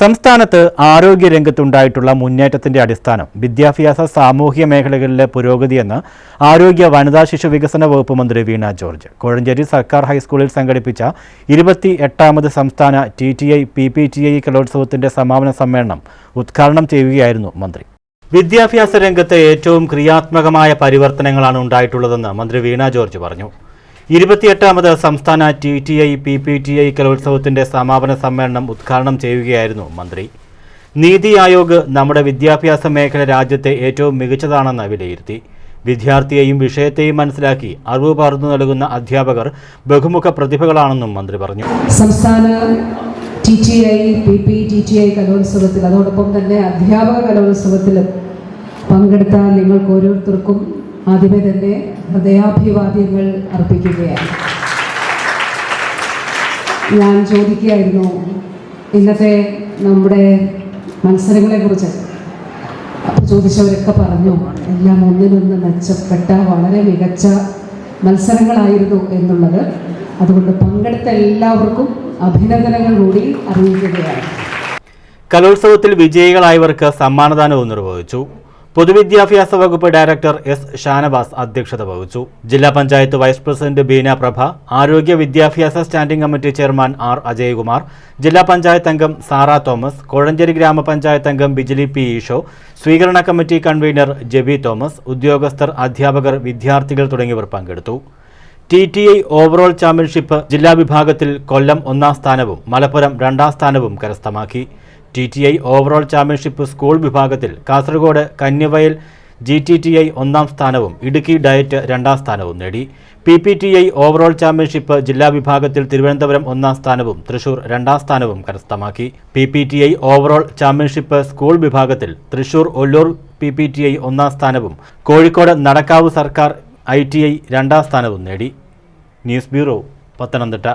സംസ്ഥാനത്ത് ആരോഗ്യരംഗത്തുണ്ടായിട്ടുള്ള മുന്നേറ്റത്തിന്റെ അടിസ്ഥാനം വിദ്യാഭ്യാസ സാമൂഹ്യ മേഖലകളിലെ പുരോഗതിയെന്ന് ആരോഗ്യ വനിതാ ശിശു വികസന വകുപ്പ് മന്ത്രി വീണ ജോർജ്. കോഴഞ്ചേരി സർക്കാർ ഹൈസ്കൂളിൽ സംഘടിപ്പിച്ച ഇരുപത്തി എട്ടാമത് സംസ്ഥാന T T I P P T I കലോത്സവത്തിന്റെ സമാപന സമ്മേളനം ഉദ്ഘാടനം ചെയ്യുകയായിരുന്നു മന്ത്രി. വിദ്യാഭ്യാസ രംഗത്തെ ഏറ്റവും ക്രിയാത്മകമായ പരിവർത്തനങ്ങളാണ് ഉണ്ടായിട്ടുള്ളതെന്ന് മന്ത്രി വീണ ജോർജ് പറഞ്ഞു. ഇരുപത്തിയെട്ടാമത് സംസ്ഥാന T T I P P T I കലോത്സവത്തിന്റെ സമാപന സമ്മേളനം ഉദ്ഘാടനം ചെയ്യുകയായിരുന്നു മന്ത്രി. നീതി ആയോഗ് നമ്മുടെ വിദ്യാഭ്യാസ മേഖല രാജ്യത്തെ ഏറ്റവും മികച്ചതാണെന്ന് വിലയിരുത്തി. വിദ്യാർത്ഥിയെയും വിഷയത്തെയും മനസ്സിലാക്കി അറിവ് പകർന്നു നൽകുന്ന അധ്യാപകർ ബഹുമുഖ പ്രതിഭകളാണെന്നും മന്ത്രി പറഞ്ഞു. സംസ്ഥാന T T I P P T T I കലോത്സവത്തിൽ അതോടൊപ്പം തന്നെ അധ്യാപക കലോത്സവത്തിലും പങ്കെടുത്ത നിങ്ങൾക്ക് ഓരോരുത്തർക്കും ആദ്യമേ തന്നെ ഹൃദയാഭിവാദ്യങ്ങൾ അർപ്പിക്കുകയാണ് ഞാൻ ചോദിക്കുകയായിരുന്നു ഇന്നത്തെ നമ്മുടെ മത്സരങ്ങളെക്കുറിച്ച്. അപ്പോൾ ചോദിച്ചവരൊക്കെ പറഞ്ഞു എല്ലാം ഒന്നിനൊന്ന് മെച്ചപ്പെട്ട വളരെ മികച്ച മത്സരങ്ങളായിരുന്നു എന്നുള്ളത്. അതുകൊണ്ട് പങ്കെടുത്ത എല്ലാവർക്കും അഭിനന്ദനങ്ങൾ കൂടി അറിയിക്കുകയാണ്. കലോത്സവത്തിൽ വിജയികളായവർക്ക് സമ്മാനദാനവും നിർവഹിച്ചു പൊതുവിദ്യാഭ്യാസ വകുപ്പ് ഡയറക്ടർ എസ് ഷാനവാസ് അധ്യക്ഷത വഹിച്ചു. ജില്ലാ പഞ്ചായത്ത് വൈസ് പ്രസിഡന്റ് ബീന പ്രഭ ആരോഗ്യ വിദ്യാഭ്യാസ standing committee chairman R Ajayakumar ജില്ലാ പഞ്ചായത്ത് അംഗം സാറ തോമസ് കോഴഞ്ചേരി ഗ്രാമപഞ്ചായത്ത് അംഗം ബിജിലി പി ഈഷോ സ്വീകരണ കമ്മിറ്റി കൺവീനർ ജെബി തോമസ് ഉദ്യോഗസ്ഥർ അധ്യാപകർ വിദ്യാർത്ഥികൾ തുടങ്ങിയവർ പങ്കെടുത്തു. T T I overall championship ജില്ലാ വിഭാഗത്തിൽ കൊല്ലം ഒന്നാം സ്ഥാനവും മലപ്പുറം രണ്ടാം സ്ഥാനവും കരസ്ഥമാക്കി. T T I overall championship school വിഭാഗത്തിൽ Kasaragod Kanyavayal G T T I ഒന്നാം സ്ഥാനവും ഇടുക്കി ഡയറ്റ് രണ്ടാം സ്ഥാനവും നേടി. P P T I overall championship ജില്ലാ വിഭാഗത്തിൽ തിരുവനന്തപുരം ഒന്നാം സ്ഥാനവും തൃശൂർ രണ്ടാം സ്ഥാനവും കരസ്ഥമാക്കി. P P T I overall championship school വിഭാഗത്തിൽ Thrissur Ollur P P T I ഒന്നാം സ്ഥാനവും കോഴിക്കോട് നടക്കാവ് സർക്കാർ ഐ ടി ഐ രണ്ടാം സ്ഥാനവും നേടി. News bureau Pathanamthitta.